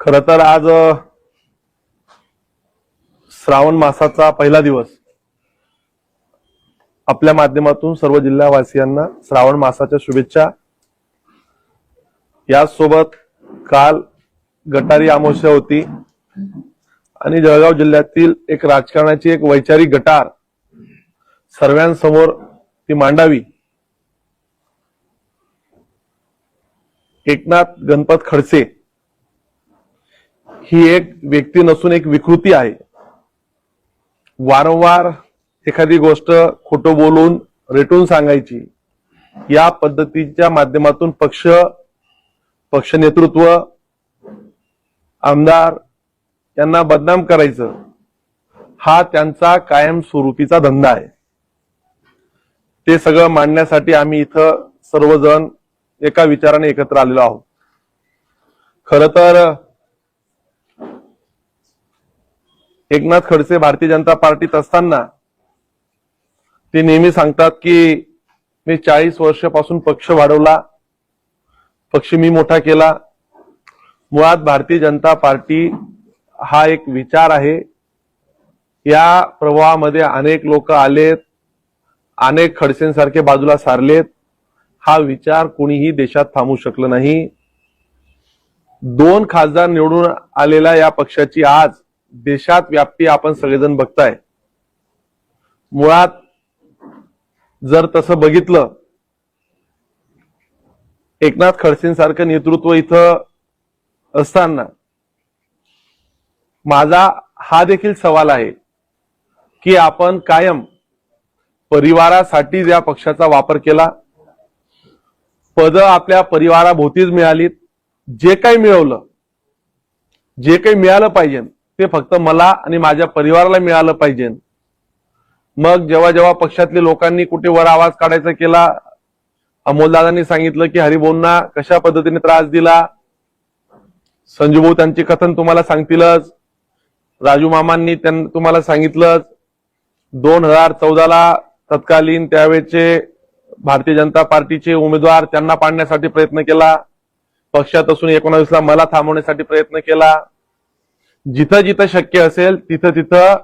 खर तर आज श्रावण मासाचा पहिला दिवस. आपल्या माध्यमातून सर्व जिल्हावासियांना श्रावण मासाच्या शुभेच्छा. याचसोबत काल गटारी अमावस्या होती. आणि जळगाव जिल्ह्यातील एक राजकारणाची एक वैचारिक गटार सर्वांसमोर ती मांडावी. एकनाथ गणपत खडसे ही एक व्यक्ती नसून एक विकृती आहे. वारंवार एखादी गोष्ट खोटं बोलून रेटून सांगायची या पद्धतीच्या माध्यमातून पक्ष पक्ष नेतृत्व आमदार यांना बदनाम करायचं हा त्यांचा कायम स्वरूपीचा धंदा आहे. ते सगळं मांडण्यासाठी आम्ही इथं सर्वजण एका विचाराने एकत्र आलेलो आहोत. खर तर एकनाथ खडसे भारतीय जनता पार्टीत असताना ते नेहमी सांगतात की मी चाळीस वर्षापासून पक्ष वाढवला पक्ष मी मोठा केला. मुळात भारतीय जनता पार्टी हा एक विचार आहे. या प्रवाहामध्ये अनेक लोक आलेत अनेक खडसेंसारखे बाजूला सारलेत. हा विचार कोणीही देशात थांबू शकलं नाही. दोन खासदार निवडून आलेल्या या पक्षाची आज देशात व्याप्ती आपण सगळेजण बघताय. मुळात जर तसं बघितलं एकनाथ खडसेंसारखं नेतृत्व इथं असताना माझा हा देखील सवाल आहे की आपण कायम परिवारासाठी या पक्षाचा वापर केला पद आपल्या परिवाराभोवतीच मिळालीत. जे काही मिळवलं जे काही मिळालं पाहिजे ते फक्त मला आणि माझ्या परिवाराला मिळालं पाहिजे. मग जेव्हा जेव्हा पक्षातल्या लोकांनी कुठे वर आवाज काढायचा केला अमोलदादांनी सांगितलं की हरिभाऊंना कशा पद्धतीने त्रास दिला? संजू भाऊ त्यांचे कथन तुम्हाला सांगतीलच. राजू मामांनी त्यां- तुम्हाला सांगितलंच. दोन हजार चौदाला तत्कालीन त्यावेळेचे भारतीय जनता पार्टीचे उमेदवार त्यांना पाडण्यासाठी प्रयत्न केला. पक्षात असून एकोणावीसला मला थांबवण्यासाठी प्रयत्न केला. जिथं जिथं शक्य असेल तिथं तिथं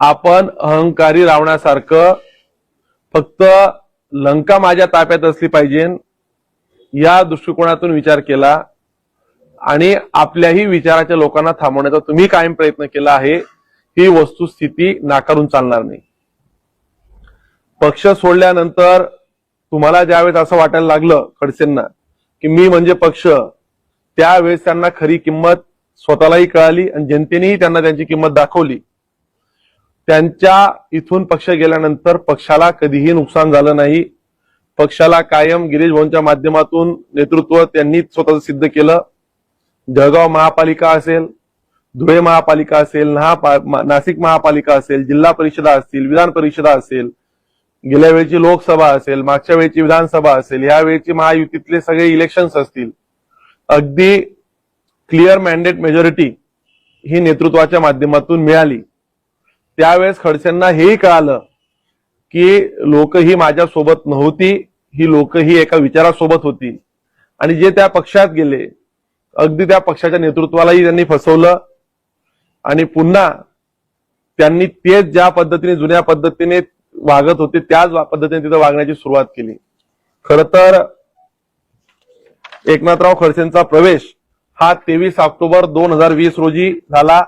आपण अहंकारी रावण्यासारखं फक्त लंका माझ्या ताब्यात असली पाहिजे या दृष्टिकोनातून विचार केला आणि आपल्याही विचाराच्या लोकांना थांबवण्याचा तुम्ही कायम प्रयत्न केला आहे. ही वस्तुस्थिती नाकारून चालणार नाही. पक्ष सोडल्यानंतर तुम्हाला ज्यावेळेस असं वाटायला लागलं खडसेंना की मी म्हणजे पक्ष त्यावेळेस त्यांना खरी किंमत स्वतःलाही कळाली आणि जनतेनेही त्यांना त्यांची किंमत दाखवली. त्यांच्या इथून पक्ष गेल्यानंतर पक्षाला कधीही नुकसान झालं नाही. पक्षाला कायम गिरीश भवनच्या माध्यमातून नेतृत्व त्यांनी स्वतःच सिद्ध केलं. जळगाव महापालिका असेल धुळे महापालिका असेल नाशिक महापालिका असेल जिल्हा परिषदा असतील विधान परिषदा असेल गेल्या वेळची लोकसभा असेल मागच्या वेळची विधानसभा असेल या वेळची महायुतीतले सगळे इलेक्शन्स असतील अगदी क्लिअर मॅन्डेट मेजॉरिटी ही नेतृत्वाच्या माध्यमातून मिळाली. त्यावेळेस खडसेंना हेही कळालं की लोक ही माझ्या सोबत नव्हती ही लोक ही एका विचारासोबत होती. आणि जे त्या पक्षात गेले अगदी त्या पक्षाच्या नेतृत्वालाही त्यांनी फसवलं. आणि पुन्हा त्यांनी तेच ज्या पद्धतीने जुन्या पद्धतीने वागत होते त्याच पद्धतीने तिथं वागण्याची सुरुवात केली. खर तर एकनाथराव खडसेंचा प्रवेश हा तेवीस ऑक्टोबर दोन हजार वीस रोजी झाला.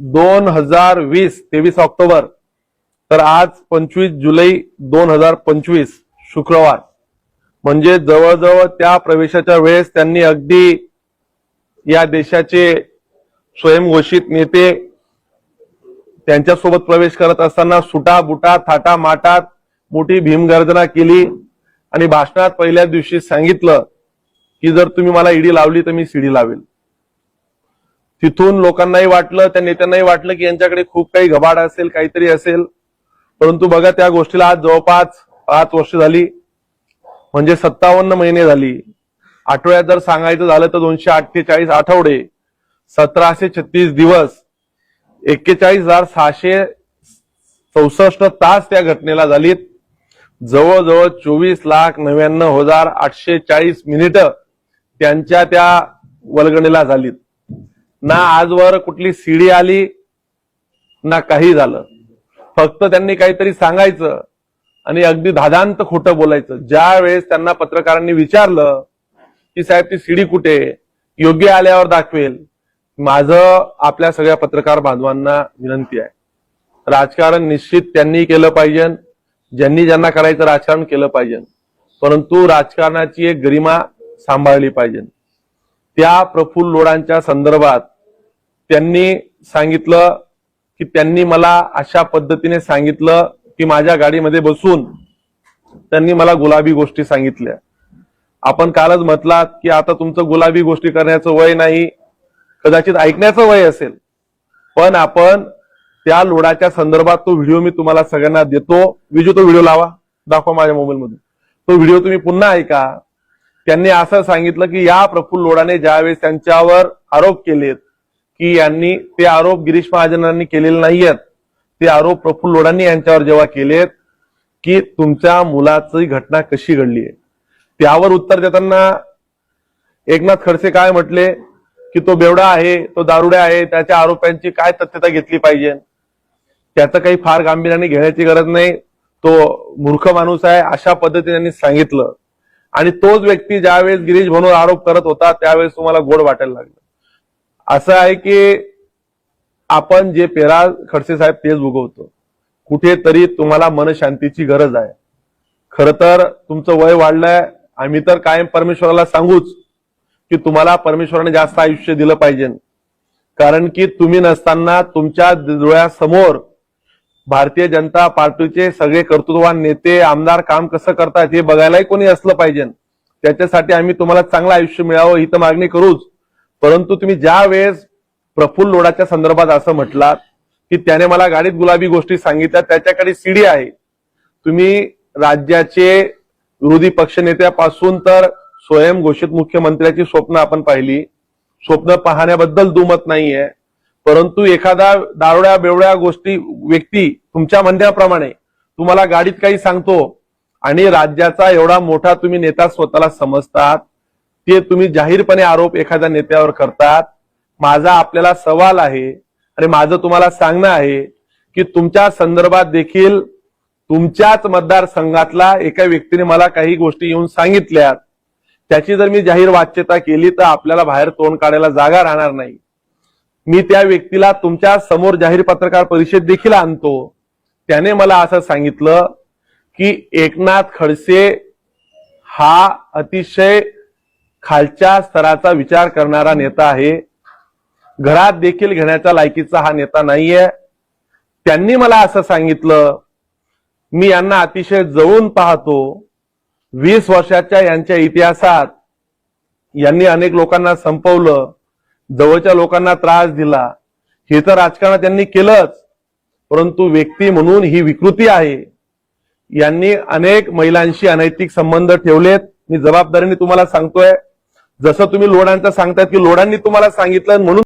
दोन हजार वीस तेवीस ऑक्टोबर तर आज पंचवीस जुलै दोन हजार पंचवीस शुक्रवार. म्हणजे जवळजवळ त्या प्रवेशाच्या वेळेस त्यांनी अगदी या देशाचे स्वयंघोषित नेते त्यांच्यासोबत प्रवेश करत असताना सुटा बुटा थाटा माटात मोठी भीमगर्जना केली. आणि भाषणात पहिल्या दिवशी सांगितलं की जर तुम्ही मला ईडी लावली तर मी सीडी लावेल. तिथून लोकांनाही वाटलं त्या नेत्यांनाही वाटलं की यांच्याकडे खूप काही घबाड असेल काहीतरी असेल. परंतु बघा त्या गोष्टीला आज जवळपास पाच वर्ष झाली. म्हणजे सत्तावन्न महिने झाली. आठवड्यात जर सांगायचं झालं तर दोनशे अठ्ठेचाळीस आठवडे सतराशे छत्तीस दिवस एक्केचाळीस हजार सहाशे चौसष्ट तास त्या घटनेला झालीत. जवळजवळ चोवीस लाख नव्याण्णव हजार आठशे चाळीस मिनिट त्यांच्या त्या वलगणीला झालीत. ना आजवर कुठली सीडी आली ना काही झालं. फक्त त्यांनी काहीतरी सांगायचं आणि अगदी धादांत खोटं बोलायचं. ज्या वेळेस त्यांना पत्रकारांनी विचारलं की साहेब ती सीडी कुठे? योग्य आल्यावर दाखवेल. माझं आपल्या सगळ्या पत्रकार बांधवांना विनंती आहे. राजकारण निश्चित त्यांनी केलं पाहिजे ज्यांनी ज्यांना करायचं राजकारण केलं पाहिजे. परंतु राजकारणाची एक गरिमा सांभाळली पाहिजे. त्या प्रफुल्ल लोडांच्या संदर्भात त्यांनी सांगितलं की त्यांनी मला अशा पद्धतीने सांगितलं की माझ्या गाडीमध्ये बसून त्यांनी मला गुलाबी गोष्टी सांगितल्या. आपण कालच म्हटलात की आता तुमचं गुलाबी गोष्टी करण्याचं वय नाही कदाचित ऐकण्याचं वय असेल. पण आपण त्या लोडाच्या संदर्भात तो व्हिडिओ मी तुम्हाला सगळ्यांना देतो. विजू तो व्हिडिओ लावा. दाखवा माझ्या मोबाईलमधून. तो व्हिडिओ तुम्ही पुन्हा ऐका. त्यांनी असं सांगितलं की या प्रफुल्ल लोडाने ज्यावेळेस त्यांच्यावर आरोप केलेत की यांनी ते आरोप गिरीश महाजनांनी केलेले नाहीयेत. ते आरोप प्रफुल्ल लोडांनी यांच्यावर जेव्हा केलेत की तुमच्या मुलाची घटना कशी घडली आहे त्यावर उत्तर देताना एकनाथ खडसे काय म्हटले? की तो बेवडा आहे तो दारुड्या आहे त्याच्या आरोपांची काय तथ्यता घेतली पाहिजे? त्याचं काही फार गांभीर्याने घेण्याची गरज नाही. तो मूर्ख माणूस आहे अशा पद्धतीने त्यांनी सांगितलं. आणि तोच व्यक्ती ज्यावेळेस गिरीश भनोर आरोप करत होता त्यावेळेस तुम्हाला गोड वाटायला लागलं. असं आहे की आपण जे पेरा खडसे साहेब तेच उगवतो कुठेतरी तुम्हाला मनशांतीची गरज आहे. खर तर तुमचं वय वाढलंय. आम्ही तर कायम परमेश्वराला सांगूच. की तुम्हाला परमेश्वराने जास्त आयुष्य दिलं पाहिजे. कारण की तुम्ही नसताना तुमच्या डोळ्यासमोर भारतीय जनता पार्टीचे सगळे कर्तृत्ववान नेते आमदार काम कसं करतात हे बघायलाही कोणी असलं पाहिजे. त्याच्यासाठी आम्ही तुम्हाला चांगलं आयुष्य मिळावं ही तर मागणी करूच. परंतु तुम्ही ज्या वेळेस प्रफुल्ल लोडाच्या संदर्भात असं म्हटलात की त्याने मला गाडीत गुलाबी गोष्टी सांगितल्या त्याच्याकडे सीडी आहे. तुम्ही राज्याचे विरोधी पक्षनेत्यापासून तर स्वयं घोषित मुख्यमंत्र्याची स्वप्न आपण पाहिली. स्वप्न पाहण्याबद्दल दुमत नाहीये. परंतु एखादा दारुड्या बेवड्या गोष्टी व्यक्ती तुमच्या म्हणण्याप्रमाणे तुम्हाला गाडीत काही सांगतो आणि राज्याचा एवढा मोठा तुम्ही नेता स्वतःला समजतात ते तुम्ही जाहीरपणे आरोप एखाद्या नेत्यावर करतात. माझा आपल्याला सवाल आहे आणि माझं तुम्हाला सांगणं आहे की तुमच्या संदर्भात देखील तुमच्याच मतदारसंघातला एका व्यक्तीने मला काही गोष्टी येऊन सांगितल्यात. त्याची जर मी जाहीर वाच्यता केली तर आपल्याला बाहेर तोंड काढायला जागा राहणार नाही. मी त्या व्यक्तीला तुमच्यासमोर जाहीर पत्रकार परिषद देखील आणतो. त्याने मला असं सांगितलं की एकनाथ खडसे हा अतिशय खालच्या स्तराचा विचार करणारा नेता आहे. घरात देखील घेण्याच्या लायकीचा हा नेता नाहीये. त्यांनी मला असं सांगितलं. मी यांना अतिशय जवळून पाहतो. वीस वर्षाच्या यांच्या इतिहासात यांनी अनेक लोकांना संपवलं जवळच्या लोकांना त्रास दिला. हे तर राजकारणात त्यांनी केलंच परंतु व्यक्ती म्हणून ही विकृती आहे. यांनी अनेक महिलांशी अनैतिक संबंध ठेवलेत. मी जबाबदारीने तुम्हाला सांगतोय. जसं तुम्ही लोडांचं सांगतायत की लोडांनी तुम्हाला सांगितलं म्हणून